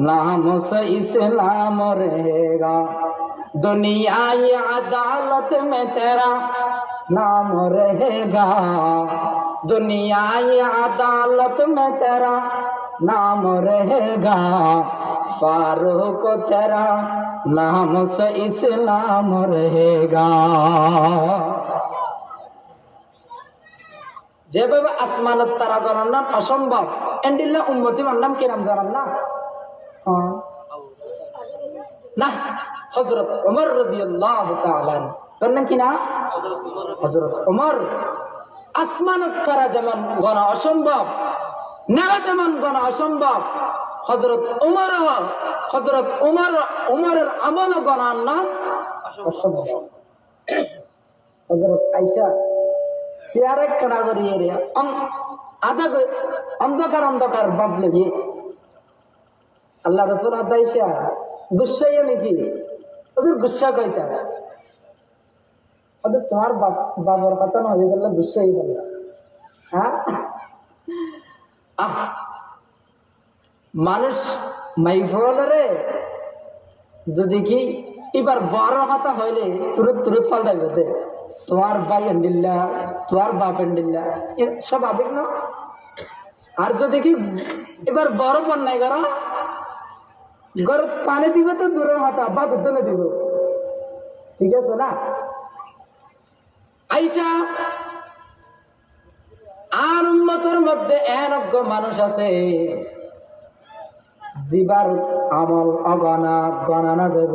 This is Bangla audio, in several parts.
নাম সে ইসলাম রেগা দুনিয়ায় আদালত মে তেরা নাম রেগা দুনিয়ায় আদালত মে তেরা নাম রেগা ফারুক তেরা নাম সে ইসলাম রেগা যেভাবে আসমানত তারা গণনা অসম্ভব এন্ডিল্লা উন্মতি মানলাম কিরাম জানান না না হজরত ওমর রাদিয়াল্লাহু তাআলা তার নাম কি না? হজরত ওমর। আসমানত তারা যেমন গণা অসম্ভব নেওয়া যেমন গণা অসম্ভব হজরত উমর হজরত উমর উমরের আমল গণার নাম অসম্ভব। হজরত আইসা চেয়ারে কারা করিয়ে অন্ধকার অন্ধকার বাদলে গিয়ে আল্লাহ রসুল আদাইসা গুসাইয়া নাকি? হজুর গুসা কইতা হয়তো তোমার বাবার কথা না হয়ে গেলে গুসাই বলল হ্যাঁ? আহ! মানুষ মাইফলরে যদি কি এবার বড় কথা হইলে তুরুত তুরুত ফালতাই তোমার ভাই এন্ডিল্লা, তোমার বাপ এন্ডিল্লা, এ সব আবেগ না? আর যদি কি এবার বড় বন্যায় করা ঘর পানি দিবে তো দূরে হাতা বা দুধনে দিব। ঠিক আছে না? আইসা, আর উন্মতর মধ্যে এনজ্ঞ মানুষ আছে। জিবার আমল অগণা গণনা যাব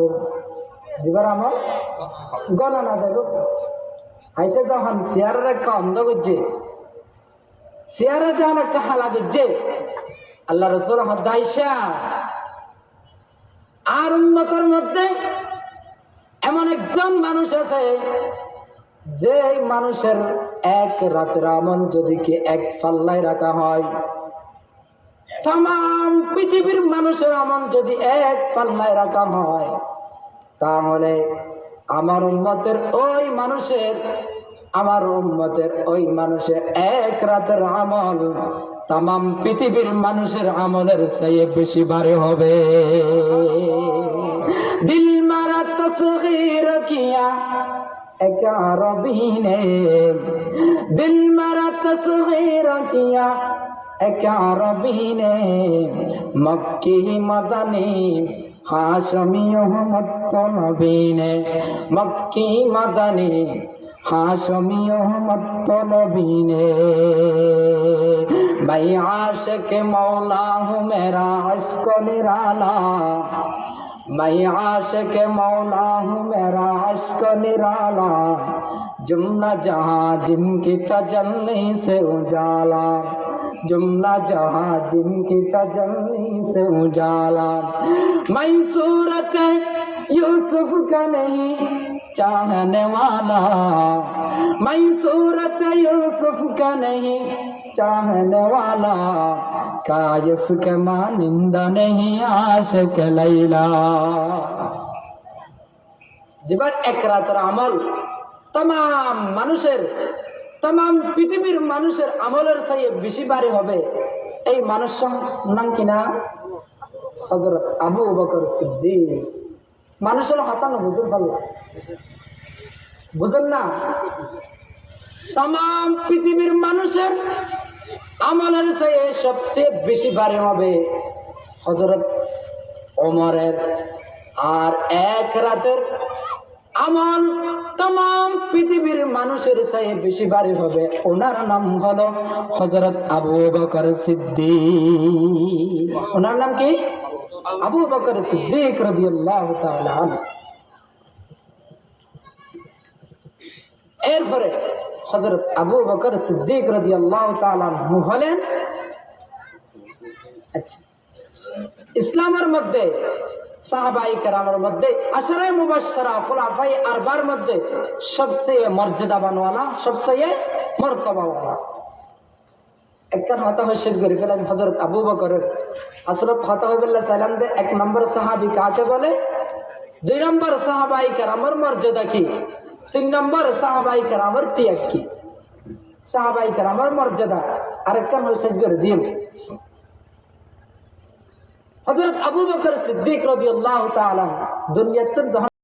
জিবার আমল গণনা যাব আইসা যখন চেয়ারের একটা অন্ধ করছে চেয়ারে যখন একটা হালা করছে আল্লাহ রসুল হদাইসা আর উন্নতর মধ্যে এমন একজন মানুষ আছে যে মানুষের এক রাতের আমল যদি কি এক পাল্লায় রাখা হয়। তাম পৃথিবীর মানুষের আমল যদি এক পাল্লায় রাখা হয়, তাহলে আমার উন্মতের ওই মানুষের আমার উম্মতের ওই মানুষের এক রাতের আমল তাম পৃথিবীর মানুষের আমলের চেয়ে বেশি বারে হবে। দিল মারা তসগির কিয়া, এক কিয়া, এক মক্কি মদনী हाशमी नबी ने मैं आशिक मौला हूँ, मेरा अश्क निराला मैं आशिक मौला हूँ, मेरा अश्क निराला जुमना जहाँ जिनकी तजल्ली से उजाला। जुमना जहाँ जिनकी तजल्ली से उजाला। मैं सूरत यूसुफ का नहीं चाहने वाला मैं सूरत यूसुफ का नहीं चाहने वाला का इसके मानिंदा नहीं आशिक लैला যেবার এক রাতের আমল তাম মানুষের তাম পৃথিবীর মানুষের আমলের চাইয়ে বেশি বাড়ি হবে এই মানুষ নাম কিনা হজরত আবু বকর সিদ্দিক মানুষের হতান বুঝতে পারল বুঝেন না? তাম পৃথিবীর মানুষের আমলের চেয়ে সবচেয়ে বেশি বাড়ি হবে হজরত ওমরের। আর এক রাতের আমল তাম পৃথিবীর মানুষের চাইয়ে বেশি বাড়ি হবে। ওনার নাম হলো হজরত আবু বকর সিদ্দিক। ওনার নাম কি? আবু বকর সিদ্দিক রাদিয়াল্লাহু তাআলা। এরপরে হজরত আবু বকর সিদ্দিক রাদিয়াল্লাহু তাআলা আনহু হলেন আচ্ছা ইসলামের মধ্যে মধ্যে খোলাফাই আরবার মধ্যে সবচেয়ে সবচেয়ে করে ফেলেন হজরত আবু বকরের হজরত হসাহিবুল্লাহ সালামদের এক নম্বর সাহাবি কাকে বলে? দুই নম্বর সাহাবাই কারামর মর্যাদা কি? তিন নম্বর সাহাবাই কারামর ত্যাগ কি? সাহাবাই কারামর মর্যাদা আরেকটা করে দিন। হজরত আবু বকর সিদ্দিক রদি আল্লাহ তালা দুনিয়াতে